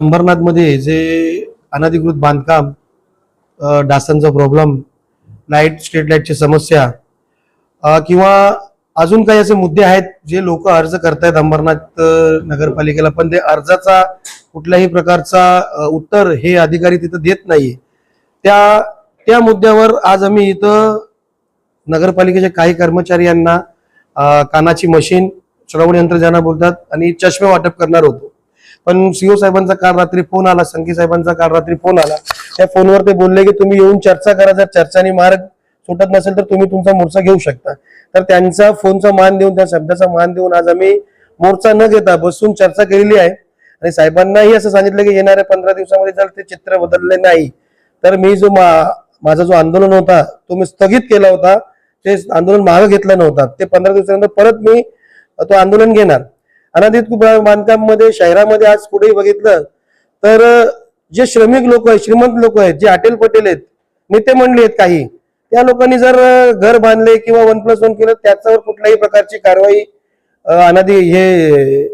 अंबरनाथमध्ये जे अनधिकृत बांधकाम डासांचा प्रॉब्लेम लाइट स्ट्रीट लाईटची समस्या किंवा अजून काही असे मुद्दे आहेत जे लोक अर्ज करतायत अंबरनाथ नगरपालिकेला पण ते अर्जाचा कुठल्याही प्रकारचा उत्तर हे अधिकारी तिथं देत नाहीये. त्या त्या मुद्द्यावर आज आम्ही इथं नगरपालिकेच्या काही कर्मचारी यांना कानाची मशीन श्रवण यंत्र ज्यांना बोलतात आणि चष्मे वाटप करणार होतो. पण सीओ साहेबांचा काल रात्री फोन आला संघी साहेबांचा काल रात्री फोन आला. त्या फोनवर ते बोलले की तुम्ही येऊन चर्चा करा जर चर्चानी मार्ग सुटत नसेल तर तुम्ही तुमचा मोर्चा घेऊ शकता. तर त्यांचा फोनचा मान देऊन त्या शब्दाचा मान देऊन आज आम्ही मोर्चा न घेता बसून चर्चा केलेली आहे. आणि साहेबांनाही असं सांगितलं की येणाऱ्या पंधरा दिवसामध्ये जर ते चित्र बदलले नाही तर मी जो मा- माझा जो आंदोलन होता तो मी स्थगित केला होता. ते आंदोलन मागे घेतलं नव्हता. ते पंधरा दिवसानंतर परत मी तो आंदोलन घेणार. अनाधित बांधकाममध्ये शहरामध्ये आज कुठेही बघितलं तर जे श्रमिक लोक आहेत श्रीमंत लोक आहेत जे अटेल पटेल आहेत नेते मंडळी आहेत काही त्या लोकांनी जर घर बांधले किंवा वन प्लस वन केलं त्याच्यावर कुठल्याही प्रकारची कारवाई अनाधी हे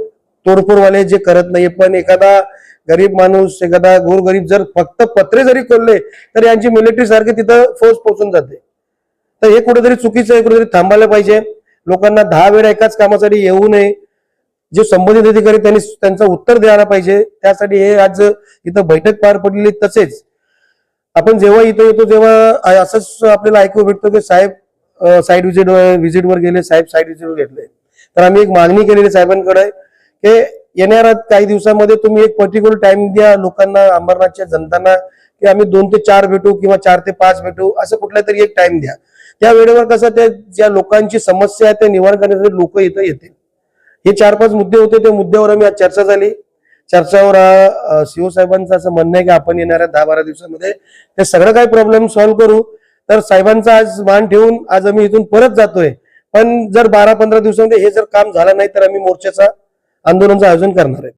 तोडफोडवाले जे करत नाही पण एखादा गरीब माणूस एखादा गोरगरीब जर फक्त पत्रे जरी खोलले तर यांची मिलिटरी सारखी तिथं फोर्स पोहोचून जाते. तर हे कुठेतरी चुकीचं आहे कुठेतरी थांबायला पाहिजे. लोकांना दहा वेळा एकाच कामासाठी येऊ नये. जे संबंधित अधिकारी त्यांनी त्यांचं उत्तर द्यायला पाहिजे त्यासाठी हे आज इथं बैठक पार पडलेली तसेच. आपण जेव्हा इथं येतो तेव्हा असंच आपल्याला ऐकू भेटतो की साहेब साईड व्हिजिट व्हिजिटवर गेले साहेब साईड व्हिजिटवर घेतले तर आम्ही एक मागणी केलेली साहेबांकडे की येणाऱ्या काही दिवसामध्ये तुम्ही एक पर्टिक्युलर टाइम द्या लोकांना अंबरनाथच्या जनतांना की आम्ही दोन ते चार भेटू किंवा चार ते पाच भेटू असं कुठला तरी एक टाइम द्या. त्या वेळेवर कसं त्या ज्या लोकांची समस्या आहे ते निवारण करण्यासाठी लोक इथं येतील. हे चार पाच मुद्दे होते त्या मुद्द्यावर आम्ही आज चर्चा झाली. चर्चावर सीओ साहेबांचं असं म्हणणं आहे की आपण येणाऱ्या दहा बारा दिवसामध्ये ते सगळं काही प्रॉब्लेम सॉल्व्ह करू. तर साहेबांचा आज मान ठेवून आज आम्ही इथून परत जातोय. पण जर बारा पंधरा दिवसामध्ये हे जर काम झालं नाही तर आम्ही मोर्चाचा आंदोलनाचं आयोजन करणार आहे.